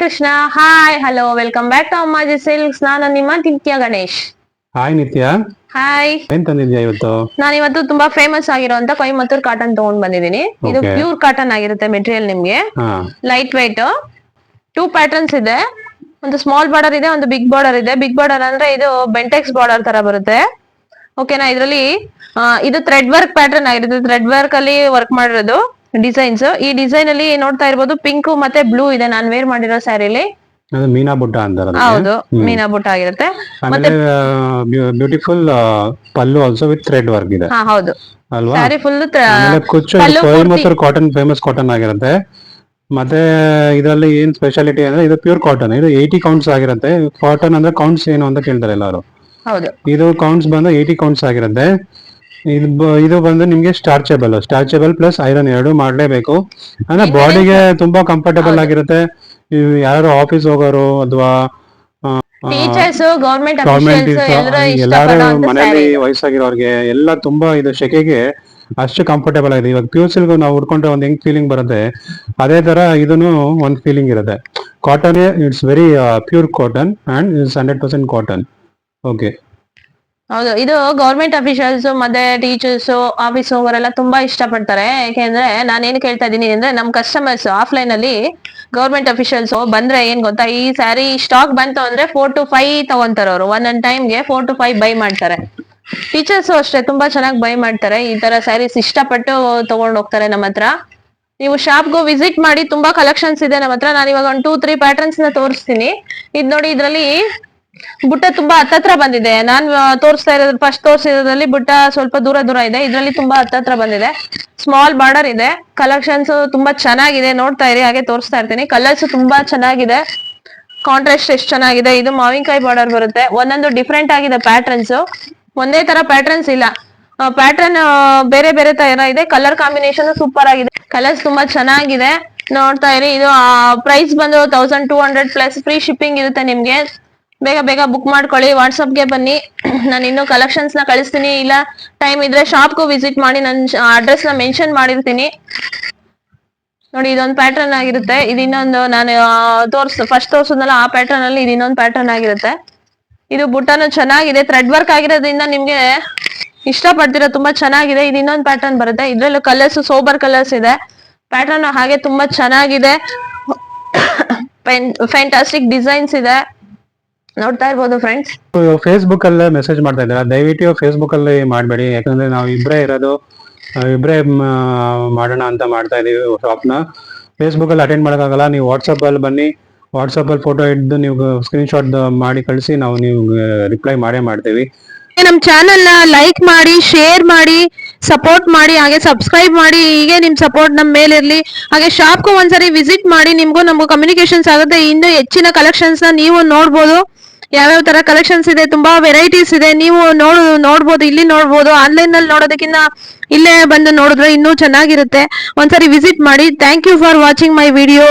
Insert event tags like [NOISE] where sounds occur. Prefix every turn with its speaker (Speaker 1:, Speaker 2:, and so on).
Speaker 1: Krishna. Hi hello welcome back to Ammaji silks ನಾನು ನಿಮ್ಮ ನಿತ್ಯ ಗಣೇಶ್.
Speaker 2: ಹಾಯ್ ನಿತ್ಯ.
Speaker 1: ಹಾಯ್
Speaker 2: ಏನ್ ತಂದಿದ್ಯಾ ಇವತ್ತು?
Speaker 1: ನಾನು ಇವತ್ತು ತುಂಬಾ ಫೇಮಸ್ ಆಗಿರುವಂತ ಕೊಯಮತ್ತೂರ್ ಕಾಟನ್ ತಗೊಂಡ್ ಬಂದಿದ್ದೀನಿ. ಇದು. ಪ್ಯೂರ್ ಕಾಟನ್ ಆಗಿರುತ್ತೆ ಮೆಟೀರಿಯಲ್ ನಿಮ್ಗೆ. ಲೈಟ್ ವೈಟ್ ಟೂ ಪ್ಯಾಟರ್ನ್ಸ್ ಇದೆ. ಒಂದು ಸ್ಮಾಲ್ ಬಾರ್ಡರ್ ಇದೆ ಒಂದು ಬಿಗ್ ಬಾರ್ಡರ್ ಇದೆ. ಬಿಗ್ ಬಾರ್ಡರ್ ಅಂದ್ರೆ ಇದು ಬೆಂಟೆಕ್ಸ್ ಬಾರ್ಡರ್ ತರ ಬರುತ್ತೆ. ಓಕೆನಾ ಇದರಲ್ಲಿ ಇದು ಥ್ರೆಡ್ ವರ್ಕ್ ಪ್ಯಾಟರ್ನ್ ಆಗಿರುತ್ತೆ. ಥ್ರೆಡ್ ವರ್ಕ್ ಅಲ್ಲಿ ವರ್ಕ್ ಮಾಡಿರೋದು. ಡಿಸೈನ್ಸ್ ಈ ಡಿಸೈನ್ ಅಲ್ಲಿ ನೋಡ್ತಾ ಇರ್ಬೋದು ಪಿಂಕ್ ಮತ್ತೆ ಬ್ಲೂ ಇದೆ. ನಾನು ವೇರ್ ಮಾಡಿರೋ ಸ್ಯಾರಿಲಿ
Speaker 2: ಅದು ಮೀನಾ ಬುಟ್ಟ ಅಂತ.
Speaker 1: ಹೌದು ಮೀನಾ ಬುಟ್ಟ ಆಗಿರುತ್ತೆ.
Speaker 2: ಮತ್ತೆ beautiful pallu also with thread work ಇದೆ.
Speaker 1: ಹಾ ಹೌದು.
Speaker 2: ಅಲ್ವಾ?
Speaker 1: ಸ್ಯಾರಿ ಫುಲ್
Speaker 2: ಕುಚ್ಚು ಕೊಯಮತ್ತೂರ್ ಕಾಟನ್ ಫೇಮಸ್ ಕಾಟನ್ ಆಗಿರುತ್ತೆ. ಮತ್ತೆ ಇದರಲ್ಲಿ ಏನ್ ಸ್ಪೆಷಾಲಿಟಿ ಅಂದ್ರೆ ಇದು ಪ್ಯೂರ್ ಕಾಟನ್ ಇದು ಏಯ್ಟಿ ಕೌಂಟ್ಸ್ ಆಗಿರುತ್ತೆ. ಕಾಟನ್ ಅಂದ್ರೆ ಕೌಂಟ್ಸ್ ಏನು ಅಂತ ಕೇಳ್ತಾರೆ ಎಲ್ಲರೂ.
Speaker 1: ಹೌದು.
Speaker 2: ಇದು ಕೌಂಟ್ಸ್ ಬಂದು ಏಯ್ಟಿ ಕೌಂಟ್ಸ್ ಆಗಿರುತ್ತೆ. ಇದು ಇದು ಬಂದು ನಿಮ್ಗೆ ಸ್ಟಾರ್ಚೆಬಲ್ ಸ್ಟಾರ್ಚೆಬಲ್ ಪ್ಲಸ್ ಐರನ್ ಎರಡು ಮಾಡ್ಲೇಬೇಕು. ಅಂದ್ರೆ ಬಾಡಿಗೆ ತುಂಬಾ ಕಂಫರ್ಟಬಲ್ ಆಗಿರುತ್ತೆ. ಯಾರು ಆಫೀಸ್ ಹೋಗೋರು ಅಥವಾ ಗವರ್ಮೆಂಟ್
Speaker 1: ಎಲ್ಲರೂ
Speaker 2: ಮನೆಯಲ್ಲಿ ವಯಸ್ಸಾಗಿರೋರ್ಗೆ ಎಲ್ಲ ತುಂಬಾ ಇದು ಶೆಕೆಗೆ ಅಷ್ಟು ಕಂಫರ್ಟೇಬಲ್ ಆಗಿದೆ. ಇವಾಗ ಪ್ಯೂರ್ ಸಿಲ್ಕ್ ನಾವು ಉಡ್ಕೊಂಡ್ರೆ ಒಂದ್ ಹೆಂಗ್ ಫೀಲಿಂಗ್ ಬರುತ್ತೆ? ಅದೇ ತರ ಇದನ್ನು ಒಂದ್ ಫೀಲಿಂಗ್ ಇರುತ್ತೆ. Cotton it's very pure cotton and it's hundred percent cotton okay
Speaker 1: ಹೌದು, ಇದು ಗೌರ್ಮೆಂಟ್ ಅಫಿಷಿಯಲ್ಸ್ ಮತ್ತೆ ಟೀಚರ್ಸ್ ಆಫೀಸ್ ಅವರೆಲ್ಲ ತುಂಬಾ ಇಷ್ಟಪಡ್ತಾರೆ. ಯಾಕೆಂದ್ರೆ ನಾನು ಏನ್ ಕೇಳ್ತಾ ಇದ್ದೀನಿ ಅಂದ್ರೆ ನಮ್ ಕಸ್ಟಮರ್ಸ್ ಆಫ್ಲೈನ್ ಅಲ್ಲಿ ಗೌರ್ಮೆಂಟ್ ಅಫಿಷಿಯಲ್ಸ್ ಬಂದ್ರೆ ಏನ್ ಗೊತ್ತಾ, ಈ ಸ್ಯಾರಿ ಸ್ಟಾಕ್ ಬಂತು ಅಂದ್ರೆ ಫೋರ್ ಟು ಫೈವ್ ತಗೊಂತಾರೆ ಅವರು. ಟೈಮ್ ಟೈಮ್ಗೆ ಫೋರ್ ಟು ಫೈವ್ ಬೈ ಮಾಡ್ತಾರೆ. ಟೀಚರ್ಸ್ ಅಷ್ಟೇ ತುಂಬಾ ಚೆನ್ನಾಗಿ ಬೈ ಮಾಡ್ತಾರೆ. ಈ ತರ ಸ್ಯಾರೀಸ್ ಇಷ್ಟಪಟ್ಟು ತಗೊಂಡ್ ಹೋಗ್ತಾರೆ ನಮ್ಮ ಹತ್ರ. ನೀವು ಶಾಪ್ಗೂ ವಿಸಿಟ್ ಮಾಡಿ ತುಂಬಾ ಕಲೆಕ್ಷನ್ಸ್ ಇದೆ ನಮ್ಮ ಹತ್ರ. ನಾನು ಇವಾಗ ಒಂದು ಟೂ ತ್ರೀ ಪ್ಯಾಟರ್ನ್ಸ್ನ ತೋರಿಸ್ತೀನಿ. ಇದ್ ನೋಡಿ ಇದ್ರಲ್ಲಿ ಬುಟ್ಟ ತುಂಬಾ ಹತ್ತತ್ರ ಬಂದಿದೆ. ನಾನ್ ತೋರಿಸ್ತಾ ಇರೋದ್ ಫಸ್ಟ್ ತೋರಿಸಿರೋದ್ರಲ್ಲಿ ಬುಟ್ಟ ಸ್ವಲ್ಪ ದೂರ ದೂರ ಇದೆ. ಇದ್ರಲ್ಲಿ ತುಂಬಾ ಹತ್ತತ್ರ ಬಂದಿದೆ. ಸ್ಮಾಲ್ ಬಾರ್ಡರ್ ಇದೆ. ಕಲೆಕ್ಷನ್ಸ್ ತುಂಬಾ ಚೆನ್ನಾಗಿದೆ. ನೋಡ್ತಾ ಇರಿ, ಹಾಗೆ ತೋರಿಸ್ತಾ ಇರ್ತೀನಿ. ಕಲರ್ಸ್ ತುಂಬಾ ಚೆನ್ನಾಗಿದೆ. ಕಾಂಟ್ರಾಸ್ಟ್ ಎಷ್ಟು ಚೆನ್ನಾಗಿದೆ. ಇದು ಮಾವಿನಕಾಯಿ ಬಾರ್ಡರ್ ಬರುತ್ತೆ. ಒಂದೊಂದು ಡಿಫ್ರೆಂಟ್ ಆಗಿದೆ ಪ್ಯಾಟರ್ನ್ಸ್ ಒಂದೇ ತರ ಪ್ಯಾಟರ್ನ್ಸ್ ಇಲ್ಲ. ಪ್ಯಾಟರ್ನ್ ಬೇರೆ ಬೇರೆ ತರ ಇದೆ. ಕಲರ್ ಕಾಂಬಿನೇಷನ್ ಸೂಪರ್ ಆಗಿದೆ. ಕಲರ್ಸ್ ತುಂಬಾ ಚೆನ್ನಾಗಿದೆ. ನೋಡ್ತಾ ಇರಿ, ಇದು ಪ್ರೈಸ್ ಬಂದು thousand two hundred plus free shipping ಇರುತ್ತೆ ನಿಮ್ಗೆ. ಬೇಗ ಬೇಗ ಬುಕ್ ಮಾಡ್ಕೊಳ್ಳಿ ವಾಟ್ಸಪ್ಗೆ ಬನ್ನಿ. [CLEARS THROAT] ನಾನು ಇನ್ನೂ ಕಲೆಕ್ಷನ್ಸ್ನ ಕಳಿಸ್ತೀನಿ. ಇಲ್ಲ ಟೈಮ್ ಇದ್ರೆ ಶಾಪ್ಗೂ ವಿಸಿಟ್ ಮಾಡಿ ನನ್ನ ಅಡ್ರೆಸ್ನ ಮೆನ್ಷನ್ ಮಾಡಿರ್ತೀನಿ. ನೋಡಿ, ಇದೊಂದು ಪ್ಯಾಟರ್ನ್ ಆಗಿರುತ್ತೆ. ಇದು ಇನ್ನೊಂದು ನಾನು ತೋರ್ಸ್ ಫಸ್ಟ್ ತೋರ್ಸೋದಲ್ಲ ಆ ಪ್ಯಾಟರ್ನ್ ಅಲ್ಲಿ ಇದು ಇನ್ನೊಂದು ಪ್ಯಾಟರ್ನ್ ಆಗಿರುತ್ತೆ. ಇದು ಬುಟ್ಟನು ಚೆನ್ನಾಗಿದೆ. ಥ್ರೆಡ್ ವರ್ಕ್ ಆಗಿರೋದ್ರಿಂದ ನಿಮ್ಗೆ ಇಷ್ಟ ಪಡ್ತೀರಾ ತುಂಬಾ ಚೆನ್ನಾಗಿದೆ. ಇದು ಇನ್ನೊಂದು ಪ್ಯಾಟರ್ನ್ ಬರುತ್ತೆ. ಇದ್ರಲ್ಲೂ ಕಲರ್ಸ್ ಸೋಬರ್ ಕಲರ್ಸ್ ಇದೆ. ಪ್ಯಾಟರ್ನ್ ಹಾಗೆ ತುಂಬಾ ಚೆನ್ನಾಗಿದೆ. [COUGHS] ಫ್ಯಾಂಟಾಸ್ಟಿಕ್ ಡಿಸೈನ್ಸ್ ಇದೆ. ನೋಡ್ತಾ ಇರ್ಬೋದು ಫ್ರೆಂಡ್ಸ್.
Speaker 2: ಫೇಸ್ಬುಕ್ ಅಲ್ಲೇ ಮೆಸೇಜ್ ಮಾಡ್ತಾ ಇದ್ದಾರೆ. ದಯವಿಟ್ಟು ಫೇಸ್ಬುಕ್ ಅಲ್ಲಿ ಮಾಡಬೇಡಿ. ಯಾಕಂದ್ರೆ ನಾವು ಇಬ್ಬರೇ ಇರೋದು ನಾವು ಇಬ್ಬರೇ ಮಾಡೋಣ ಅಂತ ಮಾಡ್ತಾ ಇದೀವಿ ಶಾಪ್ನ ಫೇಸ್ಬುಕ್ ಅಲ್ಲಿ ಅಟೆಂಡ್ ಮಾಡೋಕ್ಕಾಗಲ್ಲ. ನೀವು ವಾಟ್ಸಪ್ ಅಲ್ಲಿ ಬನ್ನಿ. ವಾಟ್ಸಪ್ ಅಲ್ಲಿ ಫೋಟೋ ಹಿಡ್ದು ನೀವು ಸ್ಕ್ರೀನ್ ಶಾಟ್ ಮಾಡಿ ಕಳಿಸಿ ನಾವು ನೀವು ರಿಪ್ಲೈ ಮಾಡೇ ಮಾಡ್ತೀವಿ.
Speaker 1: ನಮ್ಮ ಚಾನೆಲ್ನ ಲೈಕ್ ಮಾಡಿ ಶೇರ್ ಮಾಡಿ ಸಪೋರ್ಟ್ ಮಾಡಿ ಹಾಗೆ ಸಬ್ಸ್ಕ್ರೈಬ್ ಮಾಡಿ ಹೀಗೆ ನಿಮ್ ಸಪೋರ್ಟ್ ನಮ್ ಮೇಲೆ ಇರ್ಲಿ. ಹಾಗೆ ಶಾಪ್ಗೂ ಒಂದ್ಸರಿ ವಿಸಿಟ್ ಮಾಡಿ ನಿಮ್ಗೂ ನಮಗೂ ಕಮ್ಯುನಿಕೇಶನ್ಸ್ ಆಗುತ್ತೆ. ಇನ್ನು ಹೆಚ್ಚಿನ ಕಲೆಕ್ಷನ್ಸ್ನ ನೀವು ನೋಡ್ಬೋದು. ಯಾವ್ಯಾವ ತರ ಕಲೆಕ್ಷನ್ಸ್ ಇದೆ, ತುಂಬಾ ವೆರೈಟೀಸ್ ಇದೆ. ನೀವು ನೋಡ್, ನೋಡ್ಬೋದು, ಇಲ್ಲಿ ನೋಡ್ಬೋದು. ಆನ್ಲೈನ್ನಲ್ಲಿ ನೋಡೋದಕ್ಕಿಂತ ಇಲ್ಲೇ ಬಂದು ನೋಡಿದ್ರೆ ಇನ್ನೂ ಚೆನ್ನಾಗಿರುತ್ತೆ. ಒಂದ್ಸರಿ ವಿಸಿಟ್ ಮಾಡಿ. Thank you for watching my video